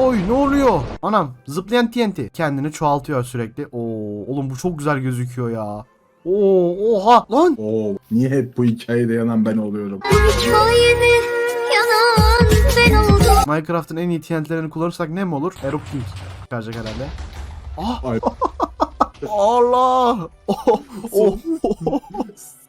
Oy ne oluyor? Anam zıplayan TNT. Kendini çoğaltıyor sürekli. Oo oğlum bu çok güzel gözüküyor ya. Oo oha lan. Oo, niye hep bu hikayede yanan ben oluyorum? Hikayede yanan ben oldum. Minecraft'ın en iyi TNT'lerini kullanırsak ne mi olur? Erupting çıkaracak herhalde. Ah Ay. Allah. Oh, oh, oh.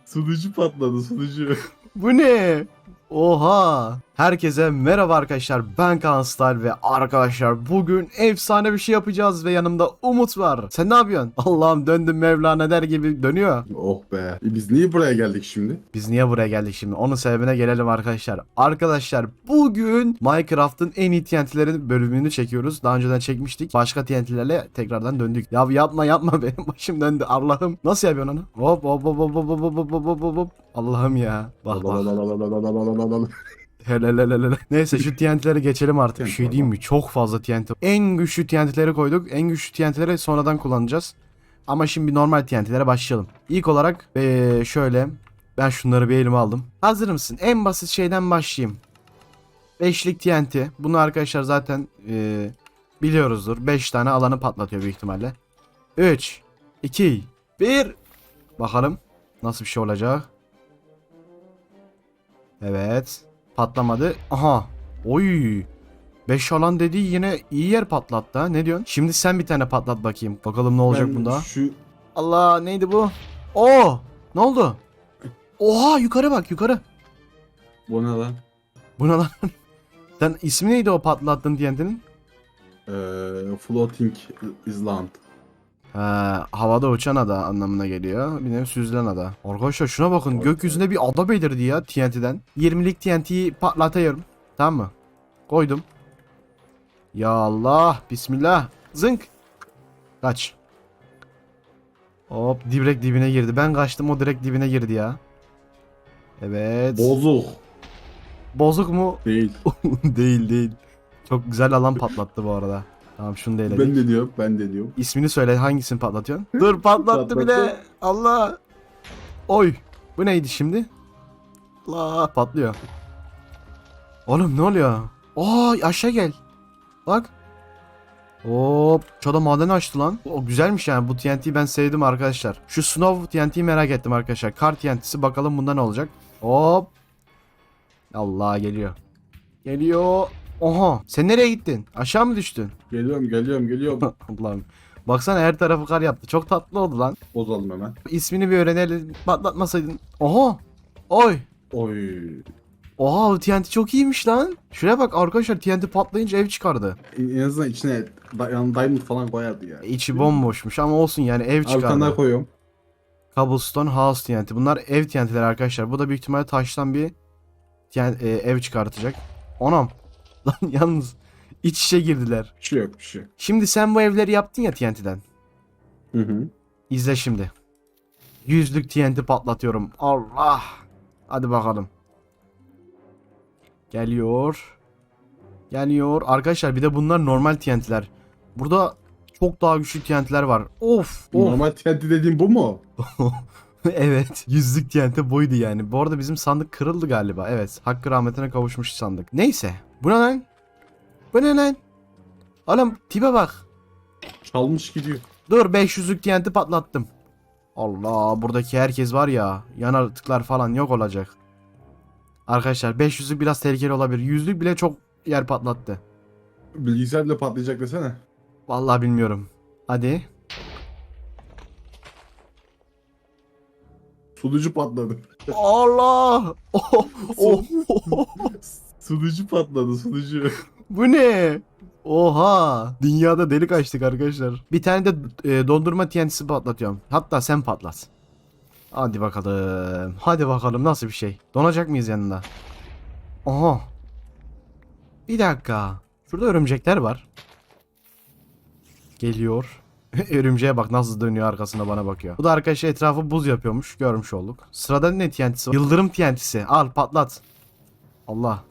Sunucu patladı sunucu. Bu ne? Oha! Herkese merhaba arkadaşlar. Ben Kaan Style ve arkadaşlar bugün efsane bir şey yapacağız ve yanımda Umut var. Sen ne yapıyorsun? Allah'ım döndüm Mevlana der gibi dönüyor. oh be. E biz niye buraya geldik şimdi? Biz niye buraya geldik şimdi? Onun sebebine gelelim arkadaşlar. Arkadaşlar bugün Minecraft'ın en iyi TNT'lerin bölümünü çekiyoruz. Daha önceden çekmiştik. Başka TNT'lerle tekrardan döndük. Ya yapma yapma benim başım döndü. Allah'ım. Nasıl yapıyorsun onu? Hop hop hop hop hop hop hop hop hop hop hop. Allah'ım ya. Bak bak. Hele hele hele hele. Neyse şu TNT'leri geçelim artık. Bir şey diyeyim mi? Çok fazla TNT. En güçlü TNT'leri koyduk. En güçlü TNT'leri sonradan kullanacağız. Ama şimdi normal TNT'lere başlayalım. İlk olarak eee, şöyle. Ben şunları bir elime aldım. Hazır mısın? En basit şeyden başlayayım. Beşlik TNT. Bunu arkadaşlar zaten eee, biliyoruzdur. 5 tane alanı patlatıyor büyük ihtimalle. 3, 2, 1. Bakalım nasıl bir şey olacak. Evet. Patlamadı. Aha. Oy. 5 alan dediği yine iyi yer patlattı ha. Ne diyorsun? Şimdi sen bir tane patlat bakayım. Bakalım ne olacak Ben bunda. Şu Allah neydi bu? Oo! Ne oldu? Oha yukarı bak yukarı. bu ne lan? Bu ne lan? Sen ismi neydi o patlattığın TNT'nin? Ee, floating Island. Ha, havada uçan ada anlamına geliyor. Bir nevi süzülen ada. Arkadaşlar şuna bakın. Okey. Gökyüzünde bir ada belirdi ya TNT'den. 20'lik TNT'yi patlatıyorum. Tamam mı? Koydum. Ya Allah. Bismillah. Zınk. Kaç. Hop direkt dibine girdi. Ben kaçtım o direkt dibine girdi ya. Evet. Bozuk. Bozuk mu? Değil. değil değil. Çok güzel alan patlattı bu arada. Tamam şunu da eledik. ben de diyorum. Ben de diyorum. İsmini söyle hangisini patlatıyorsun? Dur patlattı Patlattı. bile. Allah. Oy. Bu neydi şimdi? Allah patlıyor. Oğlum ne oluyor? Aa aşağı gel. Bak. Hop. Çoda maden açtı lan. O güzelmiş yani. Bu TNT'yi ben sevdim arkadaşlar. Şu Snow TNT'yi merak ettim arkadaşlar. Kar TNT'si bakalım bunda ne olacak. Hop. Allah geliyor. Geliyor. Oha. Sen nereye gittin? Aşağı mı düştün? Geliyorum geliyorum geliyorum. Allah'ım. Baksana her tarafı kar yaptı. Çok tatlı oldu lan. Bozalım hemen. İsmini bir öğrenelim. Patlatmasaydın. Oha. Oy. Oy. Oha bu TNT çok iyiymiş lan. Şuraya bak arkadaşlar TNT patlayınca ev çıkardı. En azından içine da, yani diamond falan koyardı ya. İçi bomboşmuş ama olsun yani ev Abi çıkardı. koyuyorum. Cobblestone House TNT. Bunlar ev TNT'leri arkadaşlar. Bu da büyük ihtimalle taştan bir TNT, e, ev çıkartacak. Onam. Lan yalnız iç içe girdiler. Bir şey yok bir şey. Şimdi sen bu evleri yaptın ya TNT'den. Hı hı. İzle şimdi. Yüzlük TNT patlatıyorum. Allah. Hadi bakalım. Geliyor. Geliyor. Arkadaşlar bir de bunlar normal TNT'ler. Burada çok daha güçlü TNT'ler var. Of. Of. Normal TNT dediğim bu mu? evet. Yüzlük TNT buydu yani. Bu arada bizim sandık kırıldı galiba. Evet. Hakkı rahmetine kavuşmuş sandık. Neyse. Bu ne lan? Bu ne lan? Oğlum tipe bak. Çalmış gidiyor. Dur 500'lük TNT patlattım. Allah buradaki herkes var ya yaratıklar falan yok olacak. Arkadaşlar 500'lük biraz tehlikeli olabilir. 100'lük bile çok yer patlattı. Bilgisayar bile patlayacak desene. Vallahi bilmiyorum. Hadi. Sunucu patladı. Allah! Oh, oh, oh. Sunucu patladı sunucu. Bu ne? Oha! Dünyada delik açtık arkadaşlar. Bir tane de e, dondurma TNT'si patlatıyorum. Hatta sen patlat. Hadi bakalım. Hadi bakalım nasıl bir şey. Donacak mıyız yanında? Oha. Bir dakika. Şurada örümcekler var. Geliyor. Örümceğe bak nasıl dönüyor arkasına bana bakıyor. Bu da arkadaşlar etrafı buz yapıyormuş. Görmüş olduk. Sırada ne TNT'si var? Yıldırım TNT'si. Al patlat. Allah.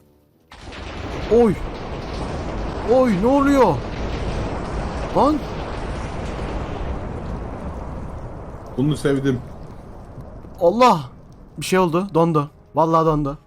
Oy. Oy ne oluyor? Lan Bunu sevdim. Allah. Bir şey oldu. Dondu. Vallahi dondu.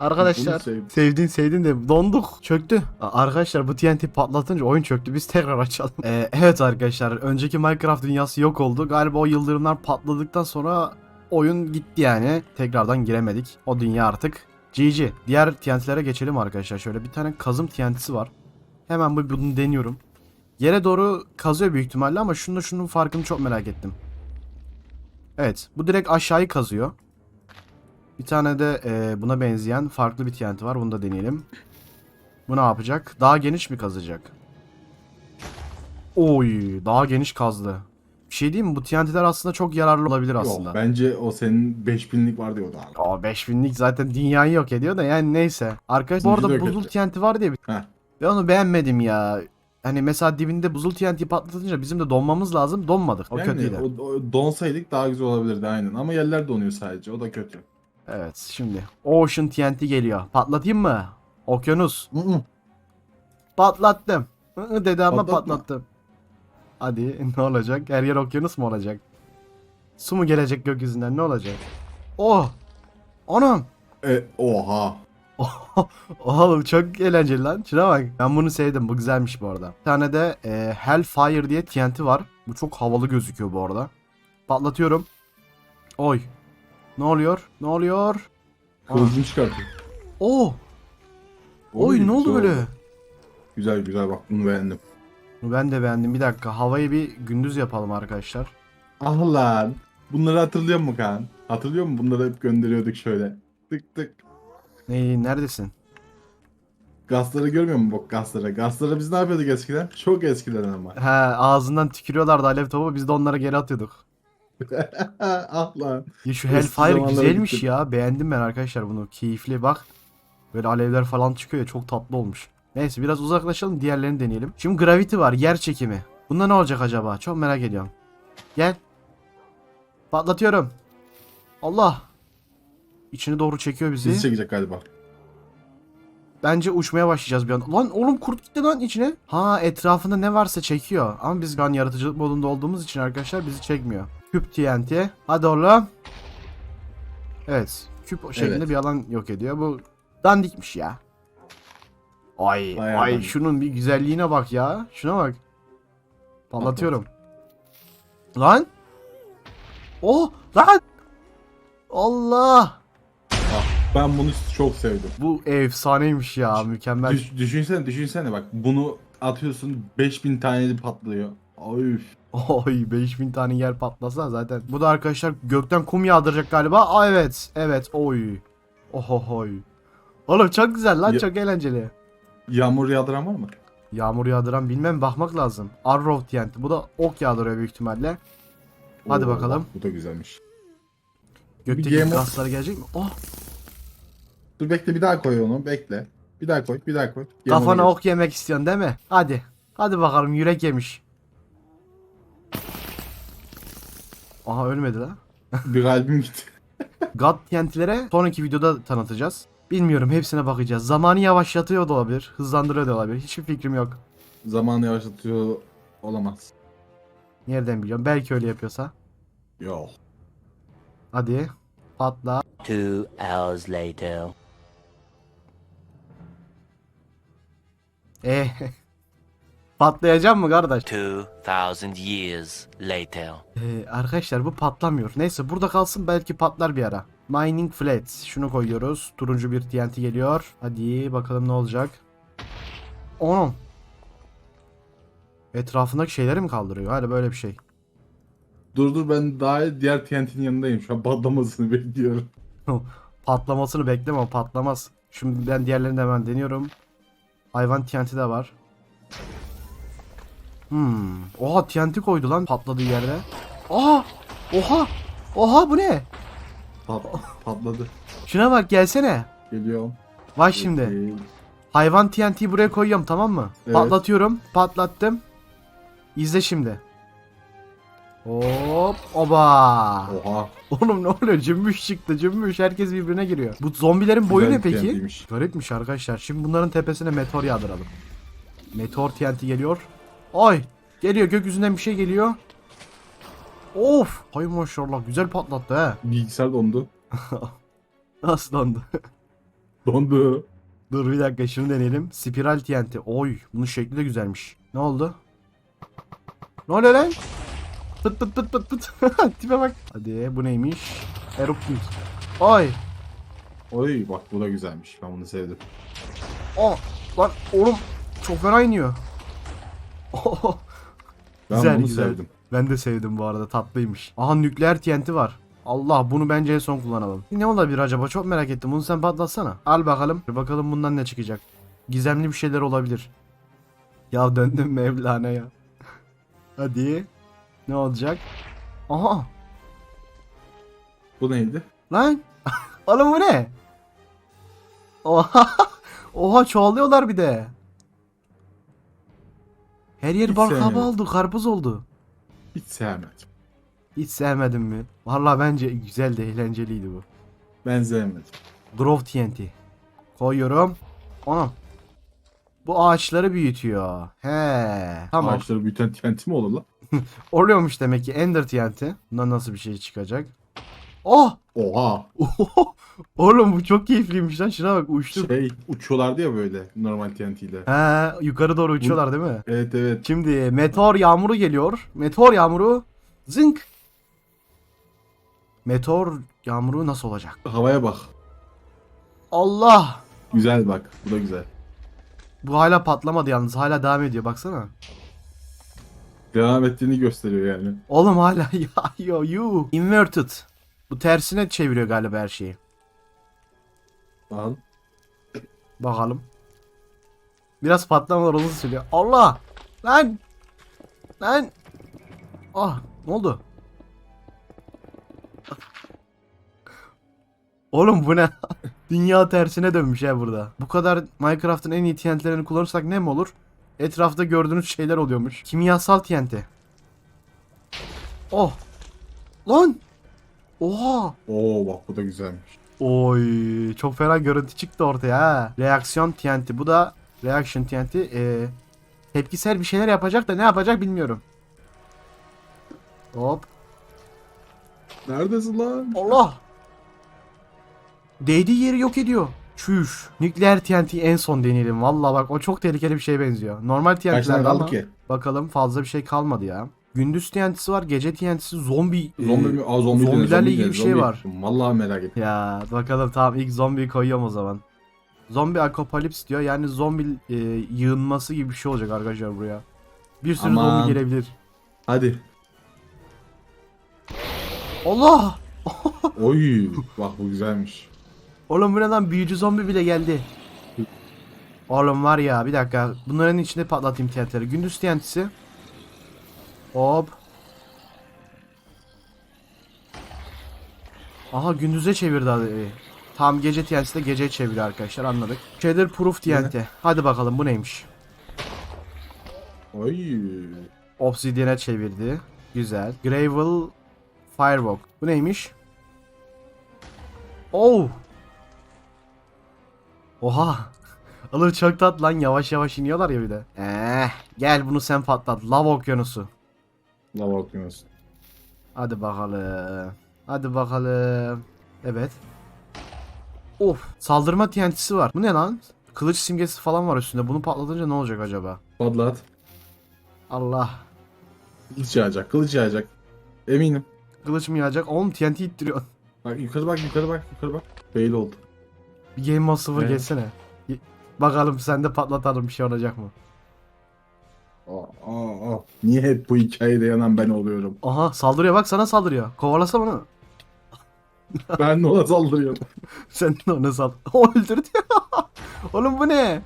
Arkadaşlar sevdim. sevdin sevdin de donduk çöktü. Arkadaşlar bu TNT patlatınca oyun çöktü biz tekrar açalım. Ee, evet arkadaşlar önceki Minecraft dünyası yok oldu. Galiba o yıldırımlar patladıktan sonra oyun gitti yani. Tekrardan giremedik. O dünya artık GG. Diğer TNT'lere geçelim arkadaşlar. Şöyle bir tane kazım TNT'si var. Hemen bu bunu deniyorum. Yere doğru kazıyor büyük ihtimalle ama şunun şunun farkını çok merak ettim. Evet bu direkt aşağıyı kazıyor. Bir tane de e, buna benzeyen farklı bir TNT var. Bunu da deneyelim. Bu ne yapacak? Daha geniş mi kazacak? Oy, daha geniş kazdı. Bir şey diyeyim mi? Bu TNT'ler aslında çok yararlı olabilir aslında. Yok bence o senin 5000'lik var diyordu abi. O 5000'lik zaten dünyayı yok ediyor da yani neyse. Arkadaşlar bu arada da buzul. TNT var diye Heh. ben onu beğenmedim ya. Hani mesela dibinde buzul TNT patlatınca bizim de donmamız lazım. Donmadık. O yani kötüydü. o, o donsaydık daha güzel olabilirdi aynen ama yerler donuyor sadece o da kötü. Evet şimdi Ocean TNT geliyor. Patlatayım mı? Okyanus. Hı hı. Patlattım. Hı hı dedi ama Patlatma. patlattım. Hadi ne olacak? Her yer okyanus mu olacak? Su mu gelecek gökyüzünden ne olacak? Oh! Anam! E, oha. Oğlum çok eğlenceli lan. Şuna bak. Ben bunu sevdim. Bu güzelmiş bu arada. Bir tane de e, Hellfire diye TNT var. Bu çok havalı gözüküyor bu arada. Patlatıyorum. Oy. Ne oluyor? Ne oluyor? Kılıcını çıkartıyor. Oh! Oy ne oldu böyle? Güzel güzel bak bunu beğendim. Ben de beğendim. Bir dakika. Havayı bir gündüz yapalım arkadaşlar. Ah lan. Bunları hatırlıyor musun Kaan? Hatırlıyor musun? Bunları hep gönderiyorduk şöyle. Tık tık. Ne, neredesin? Gazları görmüyor musun bak gazları? Gazları biz ne yapıyorduk eskiden? Çok eskiden ama. He ağzından tükürüyorlardı alev topu. Biz de onlara geri atıyorduk. ah lan. Ya şu Hellfire güzelmiş gittim. ya. Beğendim ben arkadaşlar bunu. Keyifli bak. Böyle alevler falan çıkıyor ya. Çok tatlı olmuş. Neyse biraz uzaklaşalım. Diğerlerini deneyelim. Şimdi Gravity var. Yer çekimi. Bunda ne olacak acaba? Çok merak ediyorum. Gel. Patlatıyorum. Allah. İçine doğru çekiyor bizi. Bizi çekecek galiba. Bence uçmaya başlayacağız bir anda. Lan oğlum kurt gitti lan içine. Ha etrafında ne varsa çekiyor. Ama biz şu an yaratıcılık modunda olduğumuz için arkadaşlar bizi çekmiyor. Küp TNT. Hadi oğlum. Evet. Küp şeklinde Evet. bir alan yok ediyor. Bu dandikmiş ya. Ay Bayağı ay dandik. şunun bir güzelliğine bak ya. Şuna bak. Patlatıyorum. Lan. Oh lan. Allah. Ah, ben bunu çok sevdim. Bu efsaneymiş ya. Mükemmel. Düş, düşünsene düşünsene bak bunu atıyorsun 5000 tane patlıyor. Oy. Oy 5000 tane yer patlasa zaten. Bu da arkadaşlar gökten kum yağdıracak galiba. Aa evet. Evet. Oy. Ohohoy. Oğlum çok güzel lan. Ya- Çok eğlenceli. Yağmur yağdıran var mı? Yağmur yağdıran bilmem bakmak lazım. Arrow TNT. Bu da ok yağdırıyor büyük ihtimalle. Hadi bakalım. bak, bu da güzelmiş. Gökteki game of- gazlar gelecek mi? Oh. Dur bekle bir daha koy onu bekle. Bir daha koy bir daha koy. Game Kafana over. ok yemek istiyorsun değil mi? Hadi. Hadi bakalım yürek yemiş. Aha ölmedi lan. Bir kalbim gitti. God TNT'lere sonraki videoda tanıtacağız. Bilmiyorum hepsine bakacağız. Zamanı yavaşlatıyor da olabilir. Hızlandırıyor da olabilir. Hiçbir fikrim yok. Zamanı yavaşlatıyor olamaz. Nereden biliyorum? Belki öyle yapıyorsa. Yok. Hadi. Patla. Two hours later. Eh. Patlayacak mı kardeş? Two thousand years later. Ee, arkadaşlar bu patlamıyor. Neyse burada kalsın belki patlar bir ara. Mining Flat. Şunu koyuyoruz. Turuncu bir TNT geliyor. Hadi bakalım ne olacak. Onun. Etrafındaki şeyleri mi kaldırıyor? Hadi böyle bir şey. Dur dur ben daha diğer TNT'nin yanındayım. Şu an patlamasını bekliyorum. Patlamasını bekleme o patlamaz. Şimdi ben diğerlerini de hemen deniyorum. Hayvan TNT de var. Hmm. Oha TNT koydu lan patladığı yerde. Oha! Oha! Oha bu ne? Pat, patladı. Şuna bak gelsene. Geliyorum. Bak şimdi. Hayvan TNT'yi buraya koyuyorum tamam mı? Evet. Patlatıyorum. Patlattım. İzle şimdi. Hop oba. Oha. Oğlum ne oluyor? Cümbüş çıktı cümbüş. Herkes birbirine giriyor. Bu zombilerin boyu ne Güzel bir peki? TNT'ymiş. Garipmiş arkadaşlar. Şimdi bunların tepesine meteor yağdıralım. Meteor TNT geliyor. Ay! Geliyor gökyüzünden bir şey geliyor. Of! Hay maşallah güzel patlattı he. Bilgisayar dondu. Nasıl dondu? Dondu. Dur bir dakika şunu deneyelim. Spiral TNT. Oy bunun şekli de güzelmiş. Ne oldu? Ne oluyor lan? Pıt pıt pıt pıt pıt. Tipe bak. Hadi bu neymiş? Eruption. Oy. Oy bak bu da güzelmiş. Ben bunu sevdim. Oh. Lan oğlum çok fena iniyor. Ben Güzel, bunu güzel. sevdim. Ben de sevdim bu arada tatlıymış. Aha nükleer TNT var. Allah bunu bence en son kullanalım. Ne olabilir acaba çok merak ettim. Bunu sen patlatsana. Al bakalım. Bakalım bundan ne çıkacak. Gizemli bir şeyler olabilir. Ya döndüm Mevlana ya. Hadi. Ne olacak? Aha. Bu neydi? Lan. Oğlum bu ne? Oha. Oha çoğalıyorlar bir de. Her yer Hiç bal kabağı sevmedim. oldu. Karpuz oldu. Hiç sevmedim. Hiç sevmedim mi? Vallahi bence güzeldi, eğlenceliydi bu. Ben sevmedim. Grove TNT. Koyuyorum. Anam. Bu ağaçları büyütüyor. He. Tamam. Ağaçları büyüten TNT mi olur lan? Oluyormuş demek ki Ender TNT. Bundan nasıl bir şey çıkacak? Oh! Oha. Oğlum bu çok keyifliymiş lan. Şuna bak uçtu. Şey uçuyorlardı ya böyle normal TNT ile. He, yukarı doğru uçuyorlar değil mi? Evet evet. Şimdi meteor yağmuru geliyor. Meteor yağmuru zınk. Meteor yağmuru nasıl olacak? Havaya bak. Allah! Güzel bak. Bu da güzel. Bu hala patlamadı yalnız. Hala devam ediyor baksana. Devam ettiğini gösteriyor yani. Oğlum hala ya yo you. Inverted. Bu tersine çeviriyor galiba her şeyi. Al. Bakalım. Biraz patlamalar uzun sürüyor. Allah! Lan! Lan! Ah ne oldu? Oğlum bu ne? Dünya tersine dönmüş ya burada. Bu kadar Minecraft'ın en iyi TNT'lerini kullanırsak ne mi olur? Etrafta gördüğünüz şeyler oluyormuş. Kimyasal TNT. Oh! Lan! Oha! Oo bak bu da güzelmiş. Oy çok fena görüntü çıktı ortaya ha. Reaksiyon TNT. Bu da reaction TNT. Ee, tepkisel bir şeyler yapacak da ne yapacak bilmiyorum. Hop. Neredesin lan? Allah. Değdiği yeri yok ediyor. Çüş. Nükleer TNT en son deneyelim. Valla bak o çok tehlikeli bir şeye benziyor. Normal TNT'ler kaldı ama ki? bakalım fazla bir şey kalmadı ya. Gündüz TNT'si var, gece TNT'si zombi. Zombi ee, mi? Aa, zombi zombilerle zombi ilgili bir şey zombi. var. Vallahi merak ettim. Ya bakalım tamam ilk zombiyi koyuyorum o zaman. Zombi akopalips diyor. Yani zombi e, yığınması gibi bir şey olacak arkadaşlar buraya. Bir sürü Aman. zombi gelebilir. Hadi. Allah! Oy bak bu güzelmiş. Oğlum bu ne lan büyücü zombi bile geldi. Oğlum var ya bir dakika. Bunların içinde patlatayım TNT'leri. Gündüz TNT'si. Hop. Aha gündüze çevirdi abi. Tam gece TNT'si de gece çeviriyor arkadaşlar anladık. Shader Proof TNT. Hadi bakalım bu neymiş? Oy. Obsidian'e çevirdi. Güzel. Gravel Firewalk. Bu neymiş? Oh! Oha! Alır çok tat lan yavaş yavaş iniyorlar ya bir de. Eh, gel bunu sen patlat. Lav okyanusu. Lava okyanusu. Hadi bakalım. Hadi bakalım. Evet. Of. Saldırma TNT'si var. Bu ne lan? Kılıç simgesi falan var üstünde. Bunu patlatınca ne olacak acaba? Patlat. Allah. Kılıç yağacak. Kılıç yağacak. Eminim. Kılıç mı yağacak? Oğlum TNT ittiriyor. Bak yukarı bak yukarı bak yukarı bak. Fail oldu. Bir Game 0 Evet. geçsene. Bakalım sende patlatalım bir şey olacak mı? Aa, aa, aa. Niye hep bu hikayede yanan ben oluyorum? Aha saldırıyor bak sana saldırıyor. Kovalasa bunu. ben de ona saldırıyorum. Sen de ona sal. O öldürdü. Oğlum bu ne?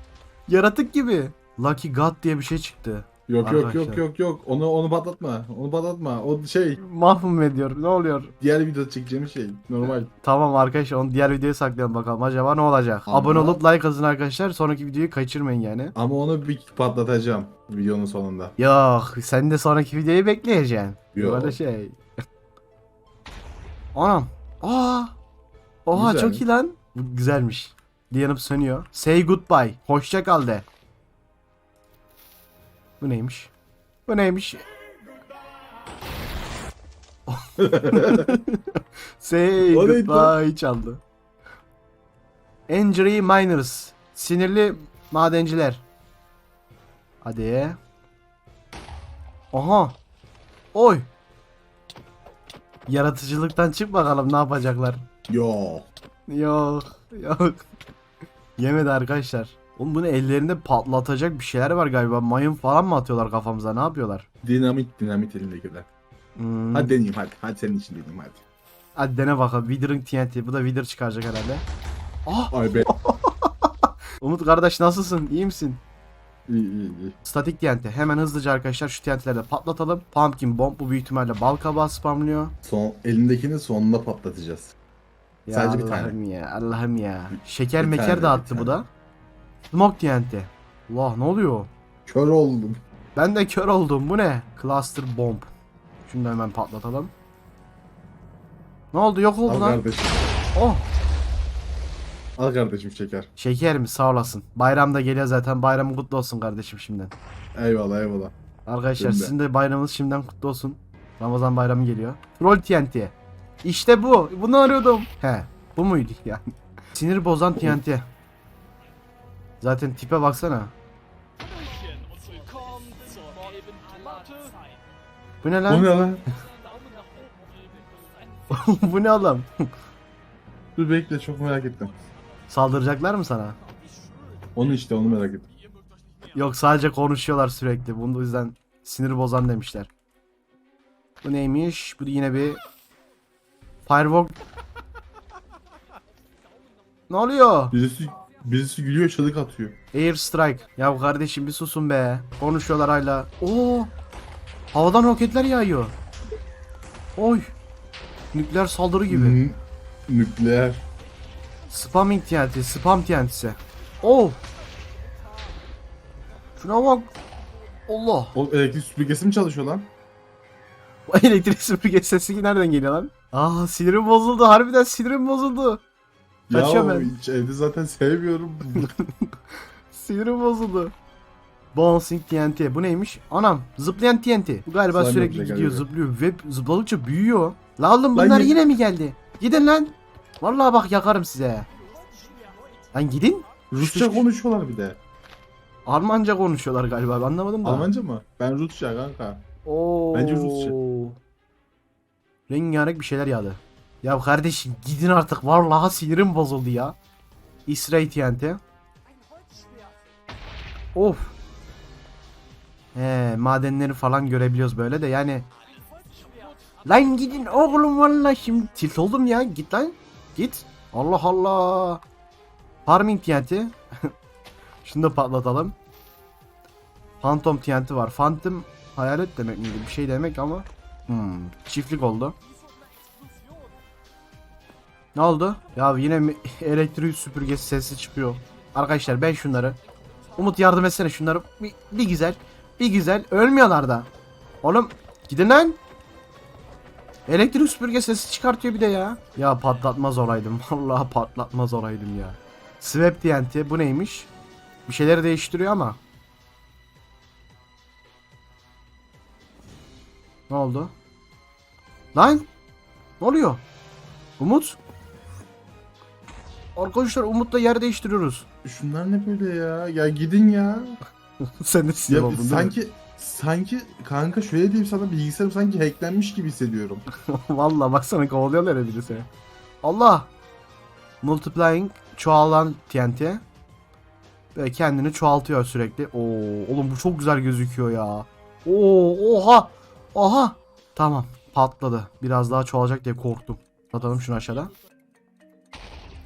Yaratık gibi. Lucky God diye bir şey çıktı. Yok yok Arkadaşlar. yok yok yok. Onu onu patlatma. Onu patlatma. O şey Mahvum ediyor. Ne oluyor? diğer videoda çekeceğim şey. Normal. Tamam arkadaşlar onu diğer videoya saklayalım bakalım. Acaba ne olacak? Tamam. Abone olup like atın arkadaşlar. Sonraki videoyu kaçırmayın yani. Ama onu bir patlatacağım videonun sonunda. Yok sen de sonraki videoyu bekleyeceksin. Yok. Böyle şey. Anam. Aa. Oha Güzel. çok iyi lan. Bu güzelmiş. Yanıp sönüyor. Say goodbye. Hoşça kal de. Bu neymiş? Bu neymiş? Say O neydi goodbye çaldı. Angry Miners. Sinirli madenciler. Hadi. Aha. Oy. Yaratıcılıktan çık bakalım ne yapacaklar. Yok. Yok. Yok. Yemedi arkadaşlar. Oğlum bunu ellerinde patlatacak bir şeyler var galiba. Mayın falan mı atıyorlar kafamıza? Ne yapıyorlar? Dinamit dinamit elindekiler. Hmm. Hadi deneyeyim hadi. Hadi senin için deneyeyim hadi. Hadi dene bakalım. Withering TNT. Bu da Wither çıkaracak herhalde. Ah! Ay be. Umut kardeş nasılsın? İyi misin? iyi iyi iyi. Statik TNT. Hemen hızlıca arkadaşlar şu TNT'leri de patlatalım. Pumpkin Bomb bu büyük ihtimalle bal kabağı spamlıyor. Son, elindekini sonunda patlatacağız. Ya Sadece bir tane. Allah'ım ya Allah'ım ya. Şeker Bir meker tane, dağıttı bu da. Smoke TNT. Allah ne oluyor? Kör oldum. Ben de kör oldum. Bu ne? Cluster Bomb. Şunu da hemen patlatalım. Ne oldu? Yok oldu Al lan. kardeşim. Oh. Al kardeşim şeker. Şeker mi? Sağ olasın. Bayram da geliyor zaten. Bayramın kutlu olsun kardeşim şimdiden. Eyvallah eyvallah. Arkadaşlar Benim de. sizin de bayramınız şimdiden kutlu olsun. Ramazan bayramı geliyor. Troll TNT. İşte bu. Bunu arıyordum. He. Bu muydu yani? Sinir bozan TNT. Zaten tipe baksana. Bu ne O lan? ne lan? bu ne oğlum? Dur bekle çok merak ettim. Saldıracaklar mı sana? Onu işte onu merak ettim. Yok sadece konuşuyorlar sürekli. Bunu yüzden sinir bozan demişler. Bu neymiş? Bu yine bir Firewalk. Ne oluyor? Birisi, birisi gülüyor çığlık atıyor. Air Strike. Ya kardeşim bir susun be. Konuşuyorlar hala. Oo! Havadan roketler yağıyor. Oy! Nükleer saldırı gibi. N- nükleer. Spamming TNT, spam TNT'si. Oh! Şuna bak. Allah! O elektrik süpürgesi mi çalışıyor lan? O elektrik süpürge sesi nereden geliyor lan? Aa sinirim bozuldu. Harbiden sinirim bozuldu. Kaçıyorum ya ben. evde zaten sevmiyorum. Sinirim bozuldu. Bouncing TNT. Bu neymiş? Anam zıplayan TNT. Bu galiba Slime sürekli gidiyor galiba. zıplıyor. Ve zıpladıkça büyüyor. La oğlum Lan bunlar git. yine mi geldi? Gidin lan. Vallahi bak yakarım size. Lan gidin. Rusça konuşuyorlar bir de. Almanca konuşuyorlar galiba. Ben anlamadım da. Almanca mı? Ben Rusça kanka. Oo. Bence Rusça. Rengarenk bir şeyler yağdı. Ya kardeşim gidin artık. Vallahi sinirim bozuldu ya. İsrail TNT. Of. He, madenleri falan görebiliyoruz böyle de yani. Lan gidin oğlum vallahi şimdi tilt oldum ya. Git lan. Git. Allah Allah. Farming TNT. Şunu da patlatalım. Phantom TNT var. Phantom hayalet demek miydi? Bir şey demek ama. Hmm, çiftlik oldu. Ne oldu? Ya yine elektrik süpürgesi sesi çıkıyor. Arkadaşlar ben şunları Umut yardım etsene şunları bir, bir güzel bir güzel ölmüyorlar da. Oğlum gidin lan. Elektrik süpürge sesi çıkartıyor bir de ya. Ya patlatmaz olaydım. Vallahi patlatmaz olaydım ya. Swap TNT bu neymiş? Bir şeyleri değiştiriyor ama. Ne oldu? Lan! Ne oluyor? Umut? Arkadaşlar Umut'la yer değiştiriyoruz. Şunlar ne böyle ya? Ya gidin ya. Sen de sinir ya oldun sanki sanki kanka şöyle diyeyim sana bilgisayarım sanki hacklenmiş gibi hissediyorum. Valla baksana kovalıyorlar ya birisi. Allah! Multiplying çoğalan TNT. Ve kendini çoğaltıyor sürekli. Oo, oğlum bu çok güzel gözüküyor ya. Oo, oha! Oha! Tamam, patladı. Biraz daha çoğalacak diye korktum. Atalım şunu aşağıda.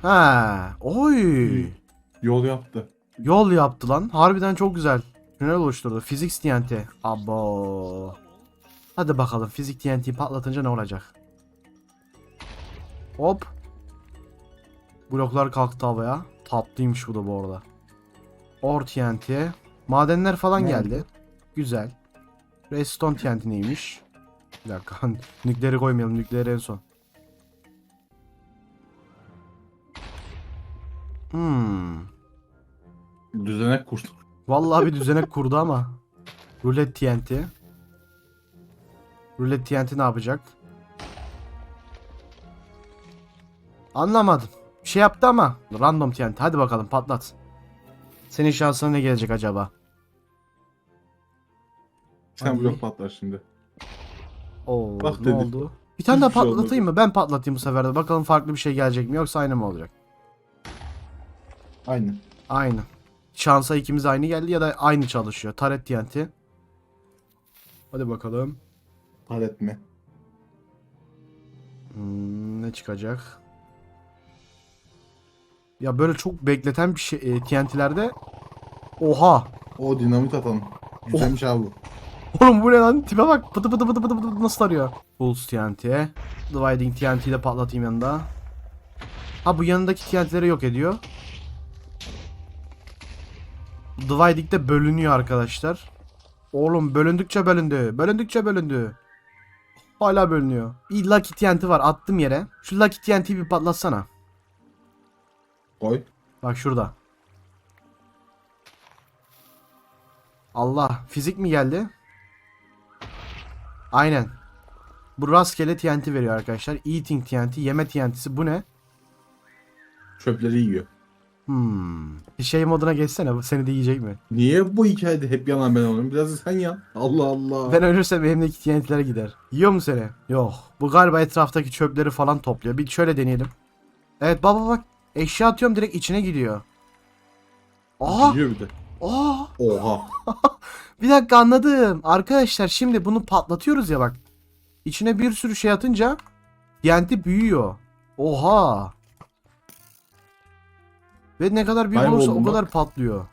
Ha, oy! Yol yaptı. Yol yaptı lan. Harbiden çok güzel. Tünel oluşturdu. Fizik TNT. Abo. Hadi bakalım fizik TNT'yi patlatınca ne olacak? Hop. Bloklar kalktı havaya. Tatlıymış bu da bu arada. Or TNT. Madenler falan Ne? geldi. Güzel. Redstone TNT neymiş? Bir dakika. Nükleri koymayalım. Nükleri en son. Hmm. Düzenek kurt. Vallahi bir düzenek kurdu ama. Rulet TNT. Rulet TNT ne yapacak? Anlamadım. Bir şey yaptı ama. Random TNT. Hadi bakalım patlat. Senin şansına ne gelecek acaba? Sen blok patlar şimdi. Oo, Bak ne dedim. oldu? Bir tane daha Hiçbir şey patlatayım mı? Ben patlatayım bu sefer de. Bakalım farklı bir şey gelecek mi yoksa aynı mı olacak? Aynen. Aynı. Şansa ikimiz aynı geldi ya da aynı çalışıyor. Taret TNT. Hadi bakalım. Palet mi? Hmm, ne çıkacak? Ya böyle çok bekleten bir şey e, TNT'lerde. Oha. O dinamit atalım. Güzelmiş abi bu. Oğlum bu ne lan? Tipe bak. Pıtı pıtı pıtı pıtı pıtı nasıl tarıyor? Pulse TNT. Dividing TNT'yi de patlatayım yanında. Ha bu yanındaki TNT'leri yok ediyor. Dividing de bölünüyor arkadaşlar. Oğlum bölündükçe bölündü. Bölündükçe bölündü. Hala bölünüyor. Bir Lucky TNT var attım yere. Şu Lucky TNT'yi bir patlatsana. Koy. Bak şurada. Allah fizik mi geldi? Aynen. Bu rastgele TNT veriyor arkadaşlar. Eating TNT, yeme TNT'si bu ne? Çöpleri yiyor. Hmm. Bir şey moduna geçsene bu seni de yiyecek mi? Niye bu hikayede hep yalan ben oluyorum? Biraz da sen yan. Allah Allah. Ben ölürsem elimdeki TNT'ler gider. Yiyor mu seni? Yok. Bu galiba etraftaki çöpleri falan topluyor. Bir şöyle deneyelim. Evet baba bak. Eşya atıyorum direkt içine gidiyor. Aa! Yiyor bir de. Aa! Oha. Bir dakika anladım. Arkadaşlar şimdi bunu patlatıyoruz ya bak. İçine bir sürü şey atınca TNT büyüyor. Oha. Ve ne kadar büyük olursa o bak. kadar patlıyor.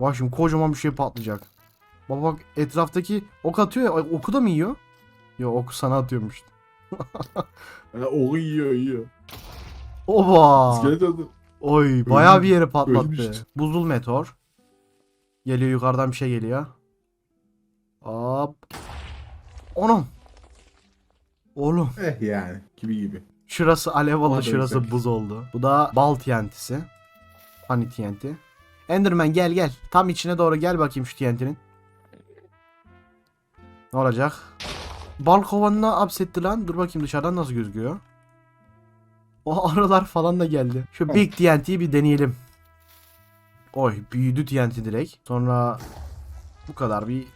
Bak şimdi kocaman bir şey patlayacak. Bak bak etraftaki ok atıyor ya. Oku da mı yiyor? Yo oku sana atıyormuş. Ya, o yiyor yiyor. Oba. İskelet. Oy bayağı bir yeri patlattı. ölmüştü. Buzul meteor. Geliyor yukarıdan bir şey geliyor. Hop. Onum. Oğlum. Eh yani. Gibi gibi. Şurası alev oldu, şurası buz oldu. Bu da bal TNT'si. Hani TNT. Enderman gel gel. Tam içine doğru gel bakayım şu TNT'nin. Ne olacak? Bal kovanına hapsetti lan. Dur bakayım dışarıdan nasıl gözüküyor. O arılar falan da geldi. Şu. Big TNT'yi bir deneyelim. Oy büyüdü TNT direkt. Sonra bu kadar bir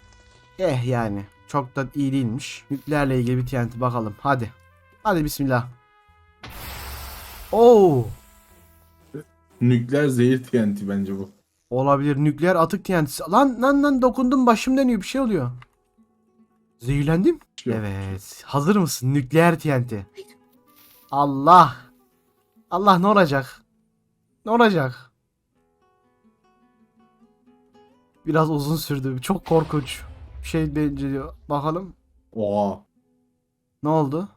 eh yani. Çok da iyi değilmiş. Nükleerle ilgili bir TNT bakalım. Hadi. Hadi bismillah. Oo. Nükleer zehir TNT bence bu. Olabilir. Nükleer atık TNT'si. Lan lan lan dokundum başım dönüyor bir şey oluyor. Zehirlendim. Yok. Evet. Hazır mısın? Nükleer TNT. Allah. Allah ne olacak? Ne olacak? Biraz uzun sürdü. Çok korkunç. Bir şey benziyor. Bakalım. Oha. Ne oldu?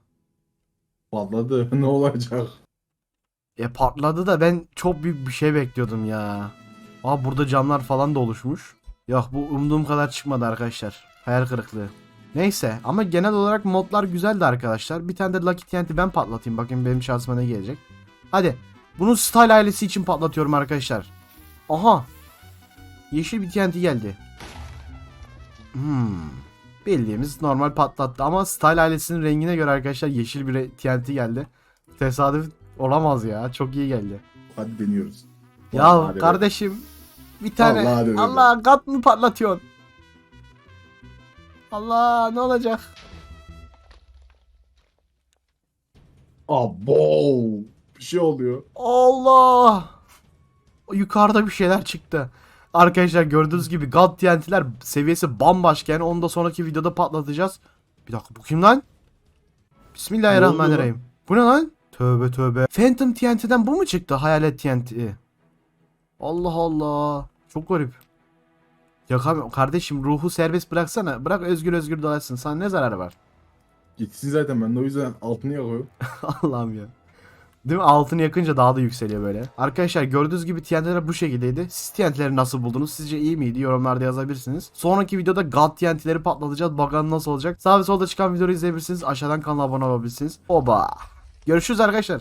Patladı. ne olacak? E patladı da ben çok büyük bir şey bekliyordum ya. Aa burada camlar falan da oluşmuş. Yok bu umduğum kadar çıkmadı arkadaşlar. Hayal kırıklığı. Neyse ama genel olarak modlar güzeldi arkadaşlar. Bir tane de Lucky TNT ben patlatayım. Bakayım benim şansıma ne gelecek. Hadi. Bunu Style ailesi için patlatıyorum arkadaşlar. Aha. Yeşil bir TNT geldi. Hmm. Bildiğimiz normal patlattı ama Style ailesinin rengine göre arkadaşlar yeşil bir TNT geldi. Tesadüf olamaz ya. Çok iyi geldi. Hadi deniyoruz. Ya Vallahi kardeşim bir tane Allah hadi Allah, kat mı patlatıyorsun? Allah ne olacak? Abo. Bir şey oluyor. Allah! Yukarıda bir şeyler çıktı. Arkadaşlar gördüğünüz gibi God TNT'ler seviyesi bambaşka yani onu da sonraki videoda patlatacağız. Bir dakika bu kim lan? Bismillahirrahmanirrahim. Bu ne lan? Tövbe tövbe. Phantom TNT'den bu mu çıktı? Hayalet TNT. Allah Allah. Çok garip. Yakamıyorum. Kardeşim ruhu serbest bıraksana. Bırak özgür özgür dolaşsın. Sana ne zararı var? Gitsin zaten ben de o yüzden altını yakıyorum. Allah'ım ya. Değil mi? Altını yakınca daha da yükseliyor böyle. Arkadaşlar gördüğünüz gibi TNT'ler bu şekildeydi. Siz TNT'leri nasıl buldunuz? Sizce iyi miydi? Yorumlarda yazabilirsiniz. Sonraki videoda God TNT'leri patlatacağız. Bakalım nasıl olacak. Sağ ve solda çıkan videoları izleyebilirsiniz. Aşağıdan kanala abone olabilirsiniz. Oba. Görüşürüz arkadaşlar.